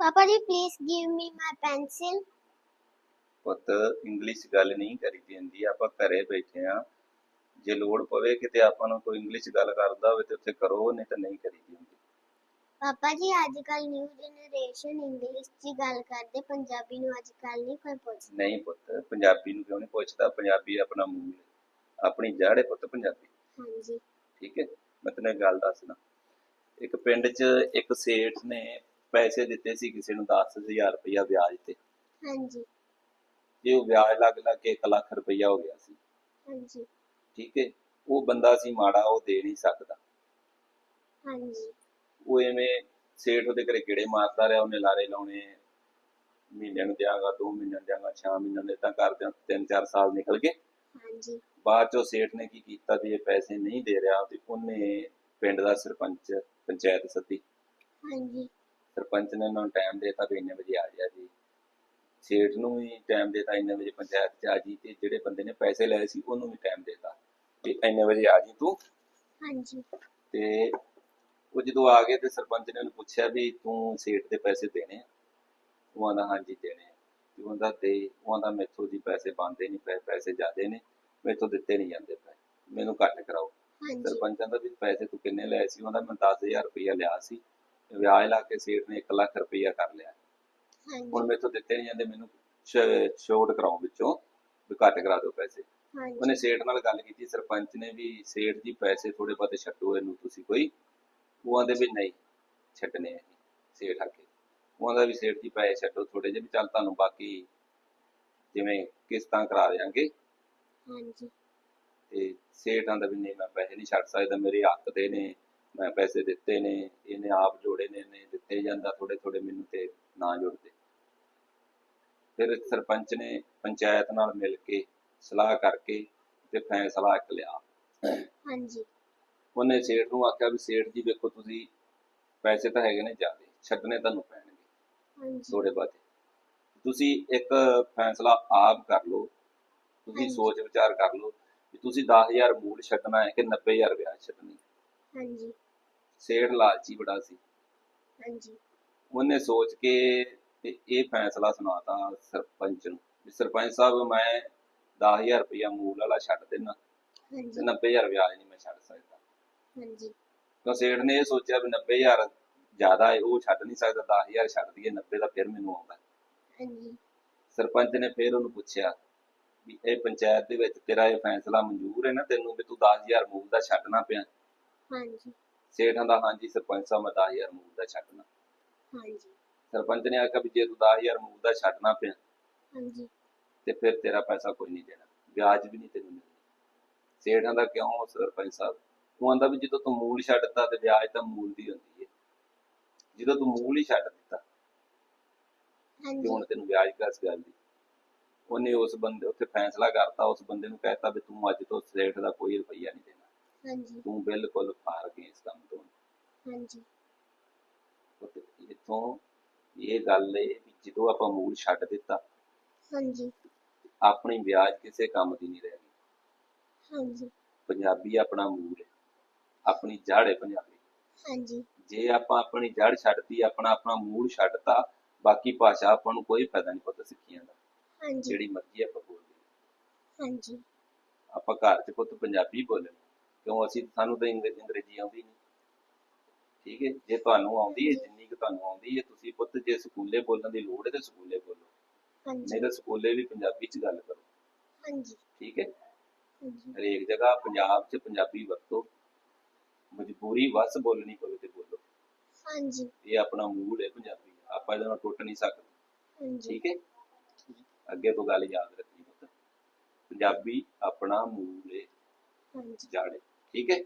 Papa ji, please give me my pencil. ਪੁੱਤ English ਗੱਲ ਨਹੀਂ ਕਰੀ ਜਾਂਦੀ ਆਪਾਂ ਘਰੇ ਬੈਠੇ ਆ। ਜੇ ਲੋੜ ਪਵੇ ਕਿਤੇ ਆਪਾਂ ਨੂੰ ਕੋਈ ਇੰਗਲਿਸ਼ ਗੱਲ ਕਰਦਾ ਹੋਵੇ ਤੇ ਉੱਥੇ ਕਰੋ ਨਹੀਂ ਤਾਂ ਨਹੀਂ ਕਰੀ ਜਾਂਦੀ। ਪਾਪਾ ਜੀ ਅੱਜ ਕੱਲ ਨਿਊ ਜਨਰੇਸ਼ਨ ਇੰਗਲਿਸ਼ 'ਚ ਗੱਲ ਕਰਦੇ ਪੰਜਾਬੀ ਨੂੰ ਅੱਜ ਕੱਲ ਨਹੀਂ ਕੋਈ ਪੁੱਛਦਾ। ਨਹੀਂ ਪੁੱਤ ਪੰਜਾਬੀ ਨੂੰ ਕਿਉਂ ਨਹੀਂ ਪੁੱਛਦਾ? ਪੰਜਾਬੀ ਆਪਣਾ ਮੂਲ ਹੈ। ਆਪਣੀ ਜੜ੍ਹ ਹੈ ਪੁੱਤ ਪੰਜਾਬੀ। ਹਾਂਜੀ। ਠੀਕ ਹੈ ਮੈਂ ਤੈਨੂੰ ਇੱਕ ਗੱਲ ਦੱਸਦਾ। ਇੱਕ ਪਿੰਡ 'ਚ ਇੱਕ ਸੇਠ ਨੇ ਪੈਸੇ ਦਿੱਤੇ ਸੀ ਕਿਸੇ ਨੂੰ 10000 ਰੁਪਇਆ ਵਿਆਜ ਤੇ। ਹਾਂਜੀ। ਜੇ ਉਹ ਵਿਆਜ ਲੱਗ ਲੱਗ ਕੇ 1 ਲੱਖ ਰੁਪਇਆ ਹੋ ਗਿਆ ਸੀ। ਹਾਂਜੀ। ਠੀਕ ਹੈ ਉਹ ਬੰਦਾ ਸੀ ਮਾੜਾ ਉਹ ਦੇ ਨਹੀਂ ਸਕਦਾ। ਹਾਂਜੀ। ਉਹ ਐਵੇਂ ਸੇਠ ਉਹਦੇ ਘਰੇ ਕਿਹੜੇ ਮਾਰਦਾ ਰਿਹਾ ਉਹਨੇ ਲਾਰੇ ਲਾਉਣੇ। ਮਹੀਨਿਆਂ ਨੂੰ ਦਿਆਂਗਾ ਦੋ ਮਹੀਨਿਆਂ ਨੂੰ ਦਿਆਂਗਾ 6 ਮਹੀਨਿਆਂ ਨੂੰ ਇਦਾਂ ਕਰਦਿਆਂ ਤਿੰਨ ਚਾਰ ਸਾਲ ਨਿਕਲ ਗਏ। ਹਾਂਜੀ। ਬਾਅਦ ਚੋਂ ਸੇਠ ਨੇ ਕੀ ਕੀਤਾ ਵੀ ਇਹ ਪੈਸੇ ਨਹੀਂ ਦੇ ਰਿਹਾ ਤੇ ਉਹਨੇ ਪਿੰਡ ਦਾ ਸਰਪੰਚ ਪੰਚਾਇਤ ਸੱਦੀ। ਹਾਂਜੀ। ਸਰਪੰਚ ਨੇ ਉਹਨਾਂ ਨੂੰ ਟਾਈਮ ਦੇਤਾ ਵੀ ਇੰਨੇ ਵਜੇ ਆ ਜਾ ਜੀ। ਸੇਠ ਨੂੰ ਵੀ ਟਾਈਮ ਦੇਤਾ ਇੰਨੇ ਵਜੇ ਪੰਚਾਇਤ ਚ ਆ ਜੀ ਤੇ ਜਿਹੜੇ ਬੰਦੇ ਨੇ ਪੈਸੇ ਲਏ ਸੀ ਉਹਨੂੰ ਵੀ ਟਾਈਮ ਦੇਤਾ ਵੀ ਇੰਨੇ ਵਜੇ ਆ ਜੀ ਤੂੰ। ਹਾਂਜੀ। ਤੇ ਉਹ ਜਦੋਂ ਆ ਗਏ ਤੇ ਸਰਪੰਚ ਨੇ ਉਹਨੂੰ ਪੁੱਛਿਆ ਵੀ ਤੂੰ ਸੇਠ ਦੇ ਪੈਸੇ ਦੇਣੇ ਆ? ਉਹ ਆਂਦਾ ਹਾਂਜੀ ਦੇਣੇ ਆ। ਤੇ ਉਹ ਆਂਦਾ ਦੇ। ਉਹ ਆਂਦਾ ਮੈਥੋਂ ਜੀ ਪੈਸੇ ਬੰਦੇ ਨਹੀਂ ਪਏ ਪੈਸੇ ਜ਼ਿਆਦੇ ਨੇ ਮੈਥੋਂ ਦਿੱਤੇ ਨਹੀਂ ਜਾਂਦੇ ਪਏ। ਮੈਨੂੰ ਘੱਟ ਕਰਾਓ। ਸਰਪੰਚਾਂ ਦਾ ਵੀ ਪੈਸੇ ਤੂੰ ਕਿੰਨੇ ਲਏ ਸੀ? ਉਹਦਾ ਮੈਂ 10000 ਰੁਪਇਆ ਲਿਆ ਸੀ। ਤੇ ਵਿਆਜ ਲਾ ਕੇ ਸੇਠ ਨੇ 1 ਲੱਖ ਰੁਪਇਆ ਕਰ ਲਿਆ। ਹੁਣ ਹਾਂਜੀ ਮੈਥੋਂ ਦਿੱਤੇ ਨਹੀਂ ਜਾਂਦੇ ਮੈਨੂੰ ਛੋਟ ਕਰਾਓ ਵਿੱਚੋਂ ਵੀ ਘੱਟ ਕਰਾ ਦਿਓ ਪੈਸੇ। ਹਾਂਜੀ। ਉਹਨੇ ਸੇਠ ਨਾਲ ਗੱਲ ਕੀਤੀ ਸਰਪੰਚ ਨੇ ਵੀ ਸੇਠ ਜੀ ਪੈਸੇ ਥੋੜੇ ਬਹੁਤੇ ਛੱਡੋ ਇਹਨੂੰ ਤੁਸੀਂ ਕੋਈ। ਉਹ ਆਂਦੇ ਵੀ ਨਹੀਂ ਛੱਡਨੇ ਆ ਸੇਠ ਉਹ ਆਂਦਾ ਵੀ ਸੇਠ ਜੀ ਪੈਸੇ ਛੱਡੋ ਥੋੜੇ ਜਿਹੇ ਵੀ ਚੱਲ ਤੁਹਾਨੂੰ ਬਾਕੀ ਜਿਵੇਂ ਕਿਸ਼ਤਾਂ ਕਰਾ ਦਿਆਂਗੇ। ਹਾਂਜੀ। ਤੇ ਸੇਠ ਆਂਦਾ ਵੀ ਨਹੀਂ ਮੈਂ ਪੈਸੇ ਨਹੀਂ ਛੱਡ ਸਕਦਾ ਮੇਰੇ ਹੱਕ ਦੇ ਨੇ। ਮੈਂ ਪੈਸੇ ਦਿੱਤੇ ਨੇ ਇਹਨੇ ਆਪ ਜੋੜੇ ਨੇ ਨੇ ਦਿੱਤੇ ਜਾਂਦਾ ਥੋੜੇ ਥੋੜੇ ਮੈਨੂੰ ਤੇ ਨਾ ਜੁੜਦੇ। ਫਿਰ ਸਰਪੰਚ ਨੇ ਪੰਚਾਇਤ ਨਾਲ ਮਿਲ ਕੇ ਸਲਾਹ ਕਰਕੇ ਤੇ ਫੈਸਲਾ ਇੱਕ ਲਿਆ। ਹਾਂਜੀ। ਉਹਨੇ ਸੇਠ ਨੂੰ ਆਖਿਆ ਵੀ ਸੇਠ ਜੀ ਵੇਖੋ ਤੁਸੀਂ ਪੈਸੇ ਤਾਂ ਹੈਗੇ ਨੇ ਜ਼ਿਆਦੇ ਛੱਡਣੇ ਤੁਹਾਨੂੰ ਪੈਣਗੇ ਹਾਂਜੀ। ਥੋੜੇ ਬਾਤੇ ਤੁਸੀਂ ਇੱਕ ਫੈਸਲਾ ਆਪ ਕਰ ਲਓ ਤੁਸੀਂ। ਸੋਚ ਵਿਚਾਰ ਕਰ ਲਓ ਵੀ ਤੁਸੀਂ 10000 ਮੂਲ ਛੱਡਣਾ ਹੈ ਕਿ 90000 ਵਿਆਜ ਛੱਡਣੀ ਹਾਂਜੀ। ਸੇਠ ਲਾਲਚੀ ਬੜਾ ਸੀ। ਹਾਂਜੀ। ਉਹਨੇ ਸੋਚ ਕੇ ਤੇ ਇਹ ਫੈਸਲਾ ਸੁਣਾਤਾ ਸਰਪੰਚ ਨੂੰ ਵੀ ਸਰਪੰਚ ਸਾਹਿਬ ਮੈਂ 10000 ਰੁਪਇਆ ਮੂਲ ਵਾਲਾ ਛੱਡ ਦੇਣਾ ਤੇ ਹਾਂਜੀ 90000 ਵਿਆਜ ਨਹੀਂ ਮੈਂ ਛੱਡ ਸਕਦਾ। ਹਾਂਜੀ। ਤਾਂ ਸੇਠ ਨੇ ਇਹ ਸੋਚਿਆ ਵੀ 90000 ਜ਼ਿਆਦਾ ਹੈ ਉਹ ਛੱਡ ਨਹੀਂ ਸਕਦਾ 10000 ਛੱਡ ਦਈਏ 90 ਦਾ ਫਿਰ ਮੈਨੂੰ ਆਉਂਦਾ। ਹਾਂਜੀ। ਸਰਪੰਚ ਨੇ ਫਿਰ ਉਹਨੂੰ ਪੁੱਛਿਆ ਵੀ ਇਹ ਪੰਚਾਇਤ ਦੇ ਵਿੱਚ ਤੇਰਾ ਇਹ ਫੈਸਲਾ ਮਨਜ਼ੂਰ ਹੈ ਨਾ ਤੈਨੂੰ ਵੀ ਤੂੰ 10000 ਮੂਲ ਦਾ ਛੱਡਣਾ ਪਿਆ। ਹਾਂਜੀ। ਸੇਠਾਂ ਦਾ ਹਾਂਜੀ ਸਰਪੰਚ ਸਾਹਿਬ ਮੈਂ 10000 ਮੂਲ ਦਾ ਛੱਡਣਾ। ਹਾਂਜੀ। ਸਰਪੰਚ ਨੇ ਆਖਿਆ ਵੀ ਜੇ ਤੂੰ 10000 ਮੂਲ ਦਾ ਛੱਡਣਾ ਪਿਆ ਹਾਂਜੀ। ਤੇ ਫਿਰ ਤੇਰਾ ਪੈਸਾ ਕੋਈ ਨਹੀਂ ਦੇਣਾ ਵਿਆਜ ਵੀ ਨਹੀਂ ਤੈਨੂੰ ਮਿਲਣਾ। ਸੇਠਾਂ ਦਾ ਕਿਉਂ ਸਰਪੰਚ ਸਾਹਿਬ? ਉਹ ਆਂਦਾ ਵੀ ਜਦੋਂ ਤੂੰ ਮੂਲ ਛੱਡਤਾ ਤੇ ਵਿਆਜ ਤਾਂ ਮੂਲ ਦੀ ਹੁੰਦੀ ਹੈ ਜਦੋਂ ਤੂੰ ਮੂਲ ਹੀ ਛੱਡ ਦਿੱਤਾ ਹਾਂਜੀ। ਹੁਣ ਤੈਨੂੰ ਵਿਆਜ ਕਿਸ ਗੱਲ ਦੀ ਉਹਨੇ ਉਸ ਬੰਦੇ ਉੱਥੇ ਫੈਸਲਾ ਕਰਤਾ ਉਸ ਬੰਦੇ ਨੂੰ ਕਹਿਤਾ ਵੀ ਤੂੰ ਅੱਜ ਤੋਂ ਸੇਠ ਦਾ ਕੋਈ ਰੁਪਈਆ ਨਹੀਂ ਦੇਣਾ। ਹਾਂਜੀ। ਤੂੰ ਬਿਲਕੁਲ ਫਾਰ ਗਏ ਇਸ ਕੰਮ ਤੋਂ। ਹਾਂਜੀ। ਤੇ ਇੱਥੋਂ ਇਹ ਗੱਲ ਵੀ ਜਦੋਂ ਆਪਾਂ ਮੂਲ ਛੱਡ ਦਿੱਤਾ ਹਾਂਜੀ। ਆਪਣੀ ਵਿਆਜ ਕਿਸੇ ਕੰਮ ਦੀ ਨਹੀਂ ਰਹਿ ਗਈ। ਹਾਂਜੀ। ਪੰਜਾਬੀ ਆਪਣਾ ਮੂਲ ਹੈ ਆਪਣੀ ਜੜ੍ਹ ਹੈ ਪੰਜਾਬੀ। ਹਾਂਜੀ। ਜੇ ਆਪਾਂ ਆਪਣੀ ਜੜ੍ਹ ਛੱਡਤੀ ਆਪਣਾ ਆਪਣਾ ਮੂਲ ਛੱਡਤਾ ਬਾਕੀ ਭਾਸ਼ਾ ਆਪਾਂ ਨੂੰ ਕੋਈ ਫਾਇਦਾ ਨਹੀਂ ਪਤਾ ਸਿੱਖੀਆਂ ਦਾ ਹਾਂਜੀ। ਜਿਹੜੀ ਮਰਜ਼ੀ ਆਪਾਂ ਬੋਲਦੇ ਹਾਂਜੀ। ਆਪਾਂ ਘਰ 'ਚ ਪੁੱਤ ਪੰਜਾਬੀ ਬੋਲਣੀ। ਕਿਉਂ ਅਸੀਂ ਸਾਨੂੰ ਤਾਂ ਅੰਗਰੇਜ਼ੀ ਅੰਗਰੇਜ਼ੀ ਆਉਂਦੀ ਨਹੀਂ। ਠੀਕ ਹੈ ਜੇ ਤੁਹਾਨੂੰ ਆਉਂਦੀ ਹੈ ਜਿੰਨੀ ਕੁ ਤੁਹਾਨੂੰ ਆਉਂਦੀ ਹੈ ਤੁਸੀਂ ਪੁੱਤ ਜੇ ਸਕੂਲੇ ਬੋਲਣ ਦੀ ਲੋੜ ਹੈ ਤੇ ਸਕੂਲੇ ਬੋਲੋ। ਹਾਂਜੀ। ਨਹੀਂ ਤਾਂ ਸਕੂਲੇ ਵੀ ਪੰਜਾਬੀ 'ਚ ਗੱਲ ਕਰੋ। ਹਾਂਜੀ। ਠੀਕ ਹੈ? ਹਾਂਜੀ। ਹਰੇਕ ਜਗ੍ਹਾ ਪੰਜਾਬ 'ਚ ਪੰਜਾਬੀ ਵਰਤੋ। ਮਜਬੂਰੀ ਵਸ ਬੋਲਣੀ ਪਵੇ ਤੇ ਬੋਲੋ। ਹਾਂਜੀ। ਇਹ ਆਪਣਾ ਮੂਲ ਹੈ ਪੰਜਾਬੀ ਆਪਾਂ ਇਹਦੇ ਨਾਲ ਟੁੱਟ ਨਹੀਂ ਸਕਦੇ। ਹਾਂਜੀ। ਠੀਕ ਹੈ? ਅੱਗੇ ਤੋਂ ਗੱਲ ਯਾਦ ਰੱਖਣੀ ਪੁੱਤ। ਪੰਜਾਬੀ ਆਪਣਾ ਮੂਲ ਹੈ। ਹਾਂਜੀ। ਜੜ ਹੈ ਠੀਕ ਹੈ?